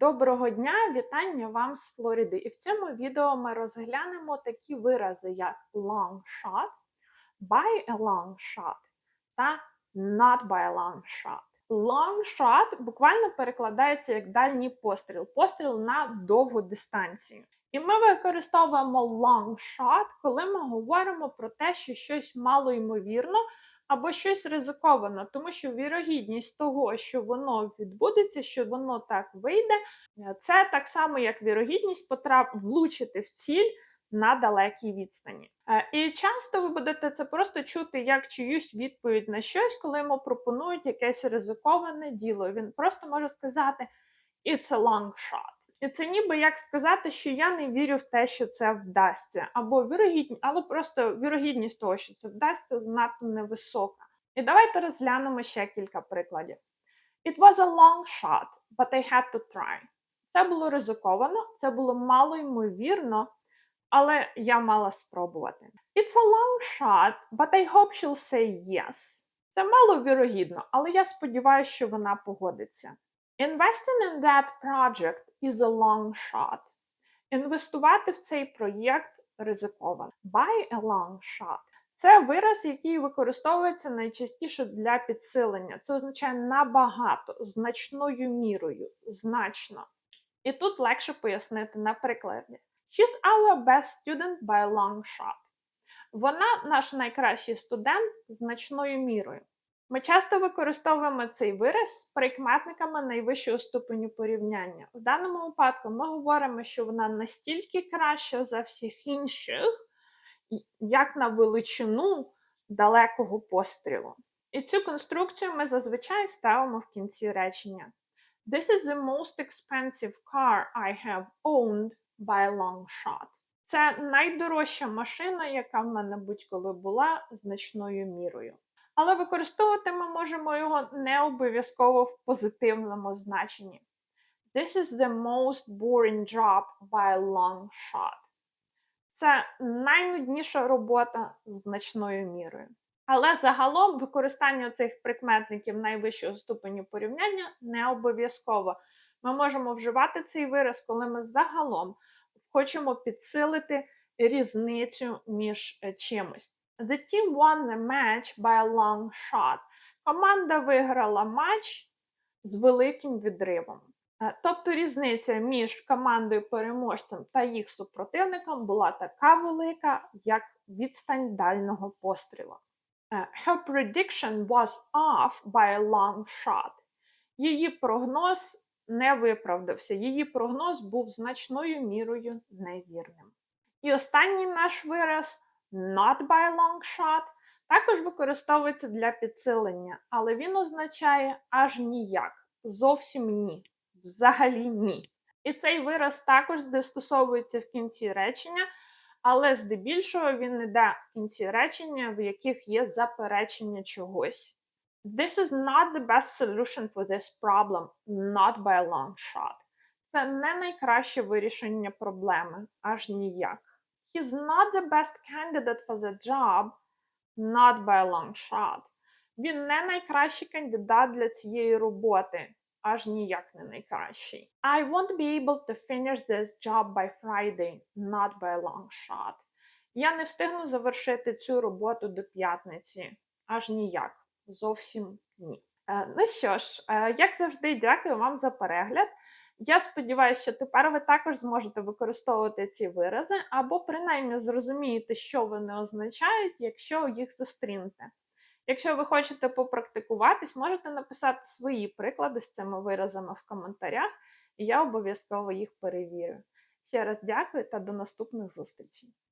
Доброго дня, вітання вам з Флориди. І в цьому відео ми розглянемо такі вирази, як long shot, by a long shot та not by a long shot. Long shot буквально перекладається як дальній постріл, постріл на довгу дистанцію. І ми використовуємо long shot, коли ми говоримо про те, що щось малоймовірно або щось ризиковано, тому що вірогідність того, що воно відбудеться, що воно так вийде, е, це так само, як вірогідність потрап... влучити в ціль на далекій відстані. Е, І часто ви будете це просто чути як чиюсь відповідь на щось, коли йому пропонують якесь ризиковане діло. Він просто може сказати «It's a long shot». І це ніби як сказати, що я не вірю в те, що це вдасться, або вірогідність, але просто вірогідність того, що це вдасться, занадто невисока. І давайте розглянемо ще кілька прикладів. It was a long shot, but I had to try. Це було ризиковано, це було мало ймовірно, але я мала спробувати. It's a long shot, but I hope she'll say yes. Це мало вірогідно, але я сподіваюся, що вона погодиться. Investing in that project is a long shot. Інвестувати в цей проєкт ризиковано. Buy a long shot. Це вираз, який використовується найчастіше для підсилення. Це означає набагато, значною мірою, значно. І тут легше пояснити на прикладі. She's our best student by a long shot. Вона наш найкращий студент значною мірою. Ми часто використовуємо цей вираз з прикметниками найвищого ступеню порівняння. В даному випадку ми говоримо, що вона настільки краща за всіх інших, як на величину далекого пострілу. І цю конструкцію ми зазвичай ставимо в кінці речення. This is the most expensive car I have owned by a long shot. Це найдорожча машина, яка в мене будь-коли була значною мірою. Але використовувати ми можемо його не обов'язково в позитивному значенні. This is the most boring job by a long shot. Це найнудніша робота значною мірою. Але загалом використання цих прикметників найвищого ступеню порівняння не обов'язково. Ми можемо вживати цей вираз, коли ми загалом хочемо підсилити різницю між е, чимось. The team won the match by a long shot. Команда виграла матч з великим відривом. Е, Тобто різниця між командою переможцем та їх супротивником була така велика, як відстань дальнього пострілу. Е, Her prediction was off by a long shot. Її прогноз не виправдався. Її прогноз був значною мірою невірним. І останній наш вираз not by a long shot також використовується для підсилення, але він означає аж ніяк, зовсім ні, взагалі ні. І цей вираз також застосовується в кінці речення, але здебільшого він йде в кінці речення, в яких є заперечення чогось. This is not the best solution for this problem, not by a long shot. Це не найкраще вирішення проблеми, аж ніяк. He's not the best candidate for the job, not by a long shot. Він не найкращий кандидат для цієї роботи, аж ніяк не найкращий. I won't be able to finish this job by Friday, not by a long shot. Я не встигну завершити цю роботу до п'ятниці, аж ніяк. Зовсім ні. Е, ну що ж, е, як завжди, дякую вам за перегляд. Я сподіваюся, що тепер ви також зможете використовувати ці вирази, або принаймні зрозумієте, що вони означають, якщо їх зустрінете. Якщо ви хочете попрактикуватись, можете написати свої приклади з цими виразами в коментарях, і я обов'язково їх перевірю. Ще раз дякую та до наступних зустрічей!